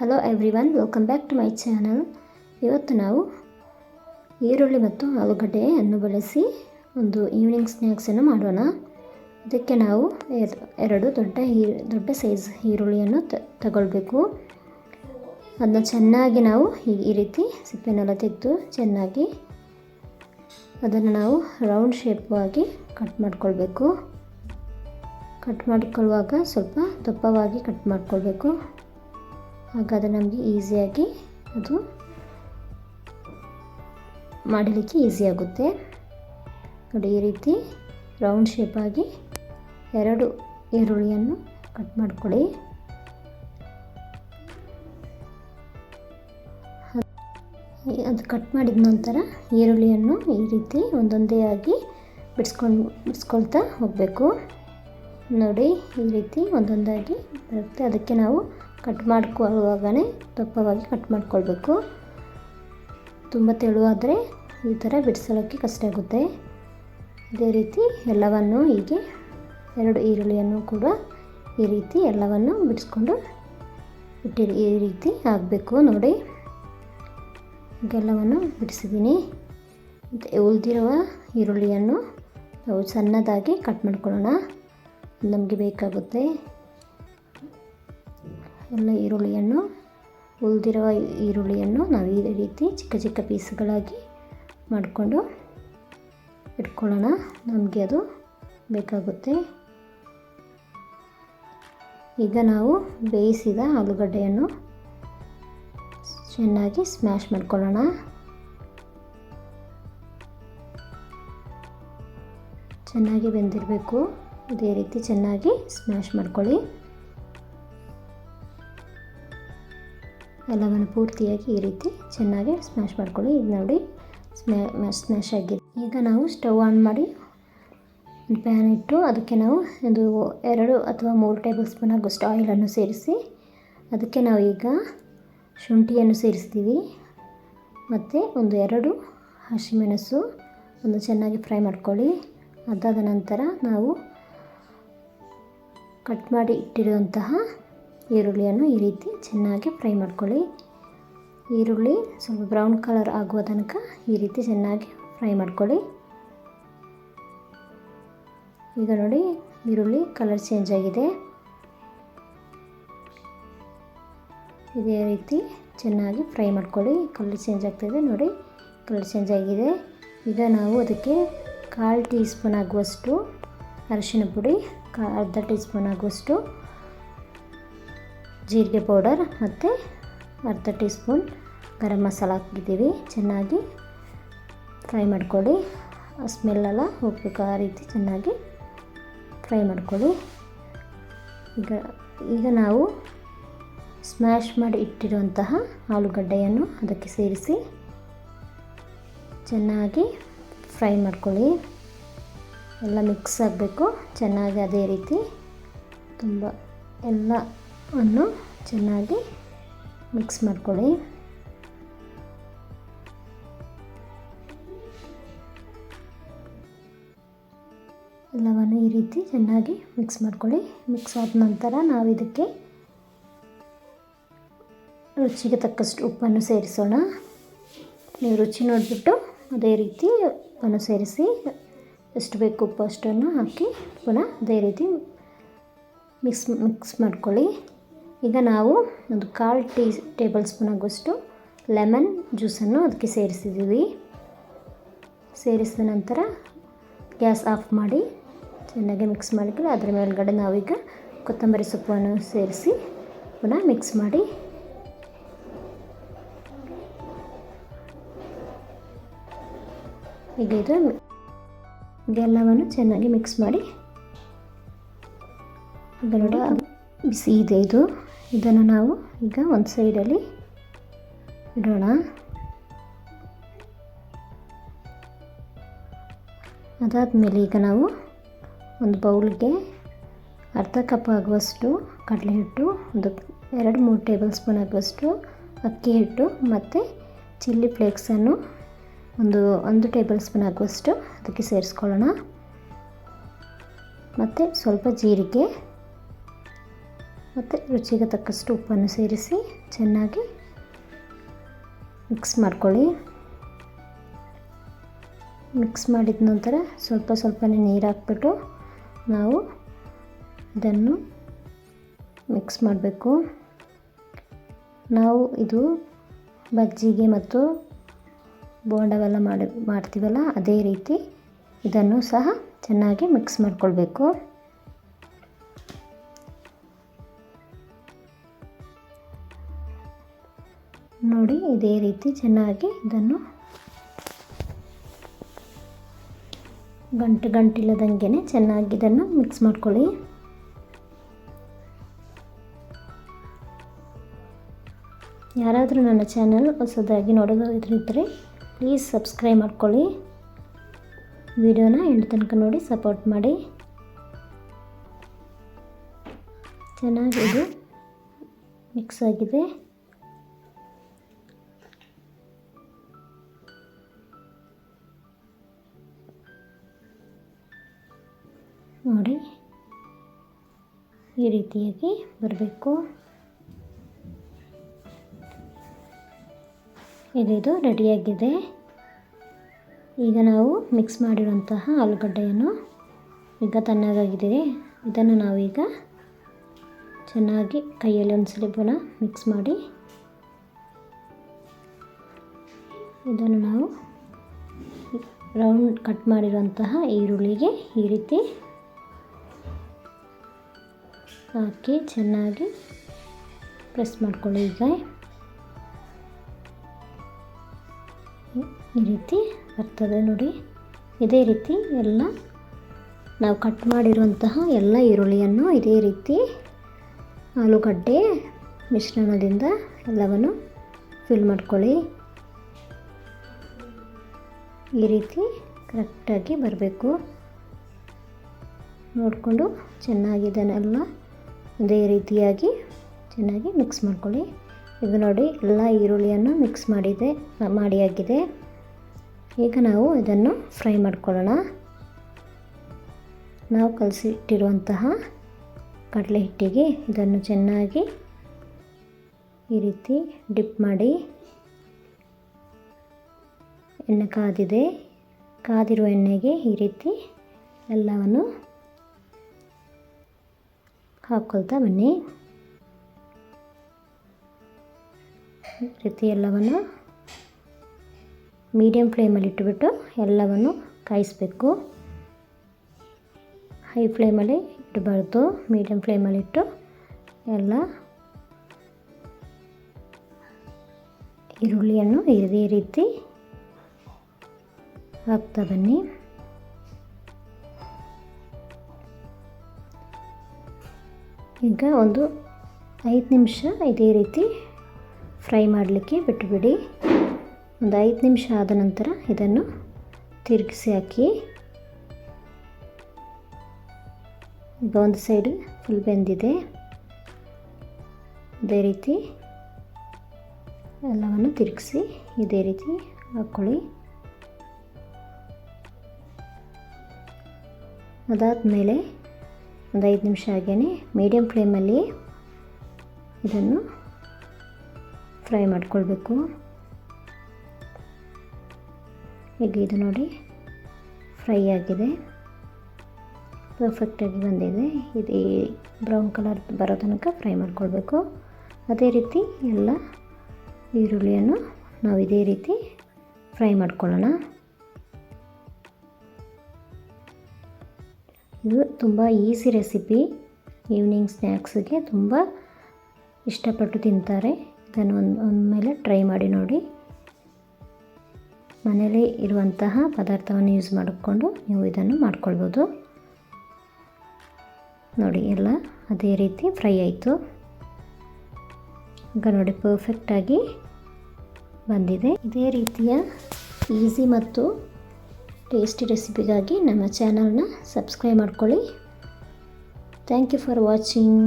Hello everyone welcome back to my channel ಇವತ್ತು ನಾವು ಈರುಳ್ಳಿ ಮತ್ತು ಆಲೂಗಡ್ಡೆಯನ್ನು ಬಳಸಿ ಒಂದು ಈವ್ನಿಂಗ್ ಸ್ನ್ಯಾಕ್ಸನ್ನು ಮಾಡೋಣ. ಇದಕ್ಕೆ ನಾವು ಎರ್- ಎರಡು ದೊಡ್ಡ ಈ ದೊಡ್ಡ ಸೈಜ್ ಈರುಳ್ಳಿಯನ್ನು ತಗೊಳ್ಬೇಕು. ಅದನ್ನ ಚೆನ್ನಾಗಿ ನಾವು ಈ- ಈ ರೀತಿ ಸಿಪ್ಪೆನೆಲ್ಲ ತೆಗೆದು ಚೆನ್ನಾಗಿ ಅದನ್ನು ನಾವು ರೌಂಡ್ ಶೇಪ್ ಆಗಿ ಕಟ್ ಮಾಡ್ಕೊಳ್ಬೇಕು. ಕಟ್ ಮಾಡಿಕೊಳ್ಳುವಾಗ ಸ್ವಲ್ಪ ದಪ್ಪವಾಗಿ ಕಟ್ ಮಾಡ್ಕೊಳ್ಬೇಕು. ಹಾಗಾದರೆ ನಮಗೆ ಈಸಿಯಾಗಿ ಅದು ಮಾಡಲಿಕ್ಕೆ ಈಸಿ ಆಗುತ್ತೆ. ನೋಡಿ, ಈ ರೀತಿ ರೌಂಡ್ ಶೇಪಾಗಿ ಎರಡು ಈರುಳ್ಳಿಯನ್ನು ಕಟ್ ಮಾಡಿಕೊಳ್ಳಿ. ಅದು ಕಟ್ ಮಾಡಿದ ನಂತರ ಈರುಳ್ಳಿಯನ್ನು ಈ ರೀತಿ ಒಂದೊಂದೇ ಆಗಿ ಬಿಡಿಸ್ಕೊಂಡು, ಬಿಡಿಸ್ಕೊಳ್ತಾ ಹೋಗಬೇಕು. ನೋಡಿ, ಈ ರೀತಿ ಒಂದೊಂದಾಗಿ ಬರುತ್ತೆ. ಅದಕ್ಕೆ ನಾವು ಕಟ್ ಮಾಡ್ಕೊಳ್ಳುವಾಗಲೇ ದಪ್ಪವಾಗಿ ಕಟ್ ಮಾಡ್ಕೊಳ್ಬೇಕು. ತುಂಬ ತೆಳುವಾದರೆ ಈ ಥರ ಬಿಡಿಸೋಕ್ಕೆ ಕಷ್ಟ ಆಗುತ್ತೆ. ಇದೇ ರೀತಿ ಎಲ್ಲವನ್ನು ಹೀಗೆ ಎರಡು ಈರುಳ್ಳಿಯನ್ನು ಕೂಡ ಈ ರೀತಿ ಎಲ್ಲವನ್ನು ಬಿಡಿಸ್ಕೊಂಡು ಇಟ್ಟಿರಿ, ಈ ರೀತಿ ಆಗಬೇಕು ನೋಡಿ ಎಲ್ಲವನ್ನು ಬಿಡಿಸಿದ್ದೀನಿ. ಮತ್ತು ಉಳಿದಿರುವ ಈರುಳ್ಳಿಯನ್ನು ನಾವು ಸಣ್ಣದಾಗಿ ಕಟ್ ಮಾಡ್ಕೊಳ್ಳೋಣ. ನಮಗೆ ಬೇಕಾಗುತ್ತೆ ಎಲ್ಲ ಈರುಳ್ಳಿಯನ್ನು, ಉಳಿದಿರುವ ಈರುಳ್ಳಿಯನ್ನು ನಾವು ಈ ರೀತಿ ಚಿಕ್ಕ ಚಿಕ್ಕ ಪೀಸ್ಗಳಾಗಿ ಮಾಡಿಕೊಂಡು ಇಟ್ಕೊಳ್ಳೋಣ. ನಮಗೆ ಅದು ಬೇಕಾಗುತ್ತೆ. ಈಗ ನಾವು ಬೇಯಿಸಿದ ಆಲೂಗಡ್ಡೆಯನ್ನು ಚೆನ್ನಾಗಿ ಸ್ಮ್ಯಾಶ್ ಮಾಡ್ಕೊಳ್ಳೋಣ. ಚೆನ್ನಾಗಿ ಬೆಂದಿರಬೇಕು. ಇದೇ ರೀತಿ ಚೆನ್ನಾಗಿ ಸ್ಮ್ಯಾಶ್ ಮಾಡ್ಕೊಳ್ಳಿ. ಎಲ್ಲವನ್ನು ಪೂರ್ತಿಯಾಗಿ ಈ ರೀತಿ ಚೆನ್ನಾಗಿ ಸ್ಮ್ಯಾಶ್ ಮಾಡ್ಕೊಳ್ಳಿ. ಇದು ನೋಡಿ ಸ್ಮ್ಯಾ ಸ್ಮ್ಯಾಶ್ ಆಗಿದೆ. ಈಗ ನಾವು ಸ್ಟವ್ ಆನ್ ಮಾಡಿ ಪ್ಯಾನ್ ಇಟ್ಟು ಅದಕ್ಕೆ ನಾವು ಒಂದು ಎರಡು ಅಥವಾ ಮೂರು ಟೇಬಲ್ ಸ್ಪೂನ್ ಆಗುವಷ್ಟು ಆಯಿಲನ್ನು ಸೇರಿಸಿ ಅದಕ್ಕೆ ನಾವು ಈಗ ಶುಂಠಿಯನ್ನು ಸೇರಿಸ್ತೀವಿ. ಮತ್ತು ಒಂದು ಎರಡು ಹಸಿಮೆಣಸು ಒಂದು ಚೆನ್ನಾಗಿ ಫ್ರೈ ಮಾಡ್ಕೊಳ್ಳಿ. ಅದಾದ ನಂತರ ನಾವು ಕಟ್ ಮಾಡಿ ಇಟ್ಟಿರುವಂತಹ ಈರುಳ್ಳಿಯನ್ನು ಈ ರೀತಿ ಚೆನ್ನಾಗಿ ಫ್ರೈ ಮಾಡ್ಕೊಳ್ಳಿ. ಈರುಳ್ಳಿ ಸ್ವಲ್ಪ ಬ್ರೌನ್ ಕಲರ್ ಆಗುವ ತನಕ ಈ ರೀತಿ ಚೆನ್ನಾಗಿ ಫ್ರೈ ಮಾಡ್ಕೊಳ್ಳಿ. ಈಗ ನೋಡಿ ಈರುಳ್ಳಿ ಕಲರ್ ಚೇಂಜ್ ಆಗಿದೆ. ಇದೇ ರೀತಿ ಚೆನ್ನಾಗಿ ಫ್ರೈ ಮಾಡ್ಕೊಳ್ಳಿ. ಕಲರ್ ಚೇಂಜ್ ಆಗ್ತಾಯಿದೆ ನೋಡಿ, ಕಲರ್ ಚೇಂಜ್ ಆಗಿದೆ. ಈಗ ನಾವು ಅದಕ್ಕೆ ಕಾಲು ಟೀ ಸ್ಪೂನ್ ಆಗುವಷ್ಟು ಅರಿಶಿನ ಪುಡಿ ಅರ್ಧ ಟೀ ಸ್ಪೂನ್ ಆಗುವಷ್ಟು ಜೀರಿಗೆ ಪೌಡರ್ ಮತ್ತು ಅರ್ಧ ಟೀ ಸ್ಪೂನ್ ಗರಂ ಮಸಾಲ ಹಾಕಿದ್ದೀವಿ. ಚೆನ್ನಾಗಿ ಫ್ರೈ ಮಾಡ್ಕೊಳ್ಳಿ. ಸ್ಮೆಲ್ಲೆಲ್ಲ ಹೋಗ್ಬೇಕು ಆ ರೀತಿ ಚೆನ್ನಾಗಿ ಫ್ರೈ ಮಾಡ್ಕೊಳ್ಳಿ. ಈಗ ಈಗ ನಾವು ಸ್ಮ್ಯಾಶ್ ಮಾಡಿ ಇಟ್ಟಿರುವಂತಹ ಆಲೂಗಡ್ಡೆಯನ್ನು ಅದಕ್ಕೆ ಸೇರಿಸಿ ಚೆನ್ನಾಗಿ ಫ್ರೈ ಮಾಡ್ಕೊಳ್ಳಿ. ಎಲ್ಲ ಮಿಕ್ಸ್ ಆಗಬೇಕು. ಚೆನ್ನಾಗಿ ಅದೇ ರೀತಿ ತುಂಬ ಎಲ್ಲವನ್ನು ಚೆನ್ನಾಗಿ ಮಿಕ್ಸ್ ಮಾಡ್ಕೊಳ್ಳಿ. ಎಲ್ಲವನ್ನು ಈ ರೀತಿ ಚೆನ್ನಾಗಿ ಮಿಕ್ಸ್ ಮಾಡ್ಕೊಳ್ಳಿ. ಮಿಕ್ಸ್ ಆದ ನಂತರ ನಾವು ಇದಕ್ಕೆ ರುಚಿಗೆ ತಕ್ಕಷ್ಟು ಉಪ್ಪನ್ನು ಸೇರಿಸೋಣ. ನೀವು ರುಚಿ ನೋಡಿಬಿಟ್ಟು ಅದೇ ರೀತಿ ಉಪ್ಪನ್ನು ಸೇರಿಸಿ, ಎಷ್ಟು ಬೇಕು ಉಪ್ಪು ಅಷ್ಟನ್ನು ಹಾಕಿ ಪುನಃ ಅದೇ ರೀತಿ ಮಿಕ್ಸ್ ಮಿಕ್ಸ್ ಮಾಡ್ಕೊಳ್ಳಿ. ಈಗ ನಾವು ಒಂದು ಕಾಲು ಟೀ, ಟೇಬಲ್ ಸ್ಪೂನ್ ಆಗುವಷ್ಟು ಲೆಮನ್ ಜ್ಯೂಸನ್ನು ಅದಕ್ಕೆ ಸೇರಿಸಿದ್ದೀವಿ. ಸೇರಿಸಿದ ನಂತರ ಗ್ಯಾಸ್ ಆಫ್ ಮಾಡಿ ಚೆನ್ನಾಗಿ ಮಿಕ್ಸ್ ಮಾಡಿದ್ರೆ ಅದರ ಮೇಲ್ಗಡೆ ನಾವೀಗ ಕೊತ್ತಂಬರಿ ಸೊಪ್ಪನ್ನು ಸೇರಿಸಿ ಪುನಃ ಮಿಕ್ಸ್ ಮಾಡಿ ಈಗ ಇದು ಇದೆಲ್ಲವನ್ನು ಚೆನ್ನಾಗಿ ಮಿಕ್ಸ್ ಮಾಡಿ ಬಿಸಿ ಇದೆ ಇದು. ಇದನ್ನು ನಾವು ಈಗ ಒಂದು ಸೈಡಲ್ಲಿ ಇಡೋಣ. ಅದಾದಮೇಲೆ ಈಗ ನಾವು ಒಂದು ಬೌಲ್ಗೆ ಅರ್ಧ ಕಪ್ ಆಗುವಷ್ಟು ಕಡಲೆ ಹಿಟ್ಟು ಒಂದು ಎರಡು ಮೂರು ಟೇಬಲ್ ಸ್ಪೂನ್ ಆಗುವಷ್ಟು ಅಕ್ಕಿ ಹಿಟ್ಟು ಮತ್ತು ಚಿಲ್ಲಿ ಫ್ಲೇಕ್ಸನ್ನು ಒಂದು ಒಂದು ಟೇಬಲ್ ಸ್ಪೂನ್ ಆಗುವಷ್ಟು ಅದಕ್ಕೆ ಸೇರಿಸ್ಕೊಳ್ಳೋಣ. ಮತ್ತು ಸ್ವಲ್ಪ ಜೀರಿಗೆ ಮತ್ತು ರುಚಿಗೆ ತಕ್ಕಷ್ಟು ಉಪ್ಪನ್ನು ಸೇರಿಸಿ ಚೆನ್ನಾಗಿ ಮಿಕ್ಸ್ ಮಾಡ್ಕೊಳ್ಳಿ. ಮಿಕ್ಸ್ ಮಾಡಿದ ನಂತರ ಸ್ವಲ್ಪ ಸ್ವಲ್ಪನೇ ನೀರು ಹಾಕ್ಬಿಟ್ಟು ನಾವು ಇದನ್ನು ಮಿಕ್ಸ್ ಮಾಡಬೇಕು. ನಾವು ಇದು ಬಜ್ಜಿಗೆ ಮತ್ತು ಬೋಂಡವೆಲ್ಲ ಮಾಡಿ, ಮಾಡ್ತೀವಲ್ಲ, ಅದೇ ರೀತಿ ಇದನ್ನು ಸಹ ಚೆನ್ನಾಗಿ ಮಿಕ್ಸ್ ಮಾಡಿಕೊಳ್ಬೇಕು. ನೋಡಿ ಇದೇ ರೀತಿ ಚೆನ್ನಾಗಿ ಇದನ್ನು ಗಂಟು ಗಂಟಿಲ್ಲದಂಗೆ ಚೆನ್ನಾಗಿ ಇದನ್ನು ಮಿಕ್ಸ್ ಮಾಡ್ಕೊಳ್ಳಿ. ಯಾರಾದರೂ ನನ್ನ ಚಾನಲ್ ಹೊಸದಾಗಿ ನೋಡೋದಿದ್ದರೆ ಪ್ಲೀಸ್ ಸಬ್ಸ್ಕ್ರೈಬ್ ಮಾಡ್ಕೊಳ್ಳಿ. ವಿಡಿಯೋನ ಎಂಡ್ ತನಕ ನೋಡಿ ಸಪೋರ್ಟ್ ಮಾಡಿ. ಚೆನ್ನಾಗಿ ಇದು ಮಿಕ್ಸ್ ಆಗಿದೆ. ನೋಡಿ ಈ ರೀತಿಯಾಗಿ ಬರಬೇಕು. ಇದಿದು ರೆಡಿಯಾಗಿದೆ ಈಗ ನಾವು ಮಿಕ್ಸ್ ಮಾಡಿರುವಂತಹ ಆಲೂಗಡ್ಡೆಯನ್ನು ಈಗ ತಣ್ಣಗಾಗಿದೆ ಇದನ್ನು ನಾವೀಗ ಚೆನ್ನಾಗಿ ಕೈಯಲ್ಲಿ ಒಂದು ಸ್ವಲ್ಪ ಮಿಕ್ಸ್ ಮಾಡಿ ಇದನ್ನು ನಾವು ರೌಂಡ್ ಕಟ್ ಮಾಡಿರುವಂತಹ ಈರುಳ್ಳಿಗೆ ಈ ರೀತಿ ಹಾಕಿ ಚೆನ್ನಾಗಿ ಪ್ರೆಸ್ ಮಾಡ್ಕೊಳ್ಳಿ ಈಗ. ಈ ರೀತಿ ಬರ್ತದೆ ನೋಡಿ. ಇದೇ ರೀತಿ ಎಲ್ಲ ನಾವು ಕಟ್ ಮಾಡಿರುವಂತಹ ಎಲ್ಲ ಈರುಳ್ಳಿಯನ್ನು ಇದೇ ರೀತಿ ಆಲೂಗಡ್ಡೆ ಮಿಶ್ರಣದಿಂದ ಎಲ್ಲವನ್ನು ಫಿಲ್ ಮಾಡ್ಕೊಳ್ಳಿ. ಈ ರೀತಿ ಕರೆಕ್ಟಾಗಿ ಬರಬೇಕು. ನೋಡಿಕೊಂಡು ಚೆನ್ನಾಗಿ ಇದನ್ನೆಲ್ಲ ಇದೇ ರೀತಿಯಾಗಿ ಚೆನ್ನಾಗಿ ಮಿಕ್ಸ್ ಮಾಡ್ಕೊಳ್ಳಿ. ಈಗ ನೋಡಿ, ಎಲ್ಲ ಈರುಳ್ಳಿಯನ್ನು ಮಿಕ್ಸ್ ಮಾಡಿದೆ ಮಾಡಿಯಾಗಿದೆ ಈಗ ನಾವು ಇದನ್ನು ಫ್ರೈ ಮಾಡ್ಕೊಳ್ಳೋಣ. ನಾವು ಕಲಸಿಟ್ಟಿರುವಂತಹ ಕಡಲೆ ಹಿಟ್ಟಿಗೆ ಇದನ್ನು ಚೆನ್ನಾಗಿ ಈ ರೀತಿ ಡಿಪ್ ಮಾಡಿ. ಎಣ್ಣೆ ಕಾದಿದೆ. ಕಾದಿರುವ ಎಣ್ಣೆಗೆ ಈ ರೀತಿ ಎಲ್ಲವನ್ನು ಹಾಕ್ಕೊಳ್ತಾ ಬನ್ನಿ. ರೀತಿ ಎಲ್ಲವನ್ನು ಮೀಡಿಯಮ್ ಫ್ಲೇಮಲ್ಲಿ ಇಟ್ಟುಬಿಟ್ಟು ಎಲ್ಲವನ್ನು ಕಾಯಿಸಬೇಕು. ಹೈ ಫ್ಲೇಮಲ್ಲಿ ಇಡಬಾರ್ದು. ಮೀಡಿಯಮ್ ಫ್ಲೇಮಲ್ಲಿಟ್ಟು ಎಲ್ಲ ಈರುಳ್ಳಿಯನ್ನು ಇದೇ ರೀತಿ ಹಾಕ್ತಾ ಬನ್ನಿ. ಈಗ ಒಂದು ಐದು ನಿಮಿಷ ಇದೇ ರೀತಿ ಫ್ರೈ ಮಾಡಲಿಕ್ಕೆ ಬಿಟ್ಟುಬಿಡಿ ಒಂದು ಐದು ನಿಮಿಷ ಆದ ನಂತರ ಇದನ್ನು ತಿರುಗಿಸಿ ಹಾಕಿ. ಈಗ ಒಂದು ಸೈಡ್ ಫುಲ್ ಬೆಂದಿದೆ. ಅದೇ ರೀತಿ ಎಲ್ಲವನ್ನು ತಿರುಗಿಸಿ ಇದೇ ರೀತಿ ಹಾಕ್ಕೊಳ್ಳಿ ಅದಾದಮೇಲೆ ಒಂದು ಐದು ನಿಮಿಷ ಹಾಗೇ ಮೀಡಿಯಮ್ ಫ್ಲೇಮಲ್ಲಿ ಇದನ್ನು ಫ್ರೈ ಮಾಡ್ಕೊಳ್ಬೇಕು. ಈಗ ಇದು ನೋಡಿ ಫ್ರೈ ಆಗಿದೆ. ಪರ್ಫೆಕ್ಟಾಗಿ ಬಂದಿದೆ. ಇದು ಬ್ರೌನ್ ಕಲರ್ ಬರೋ ತನಕ ಫ್ರೈ ಮಾಡ್ಕೊಳ್ಬೇಕು. ಅದೇ ರೀತಿ ಎಲ್ಲ ಈರುಳ್ಳಿಯನ್ನು ನಾವು ಇದೇ ರೀತಿ ಫ್ರೈ ಮಾಡ್ಕೊಳ್ಳೋಣ. ಇದು ತುಂಬ ಈಸಿ ರೆಸಿಪಿ ಈವ್ನಿಂಗ್ ಸ್ನ್ಯಾಕ್ಸಿಗೆ ತುಂಬ ಇಷ್ಟಪಟ್ಟು ತಿಂತಾರೆ. ಇದನ್ನು ಒಂದು ಮೇಲೆ ಟ್ರೈ ಮಾಡಿ ನೋಡಿ. ಮನೇಲಿ ಇರುವಂತಹ ಪದಾರ್ಥವನ್ನು ಯೂಸ್ ಮಾಡಿಕೊಂಡು ನೀವು ಇದನ್ನು ಮಾಡ್ಕೊಳ್ಬೋದು. ನೋಡಿ, ಎಲ್ಲ ಅದೇ ರೀತಿ ಫ್ರೈ ಆಯಿತು. ಈಗ ನೋಡಿ ಪರ್ಫೆಕ್ಟಾಗಿ ಬಂದಿದೆ. ಇದೇ ರೀತಿಯ ಈಸಿ ಮತ್ತು ಟೇಸ್ಟಿ ರೆಸಿಪಿಗಾಗಿ ನಮ್ಮ ಚಾನಲ್ನ ಸಬ್ಸ್ಕ್ರೈಬ್ ಮಾಡ್ಕೊಳ್ಳಿ. Thank you for watching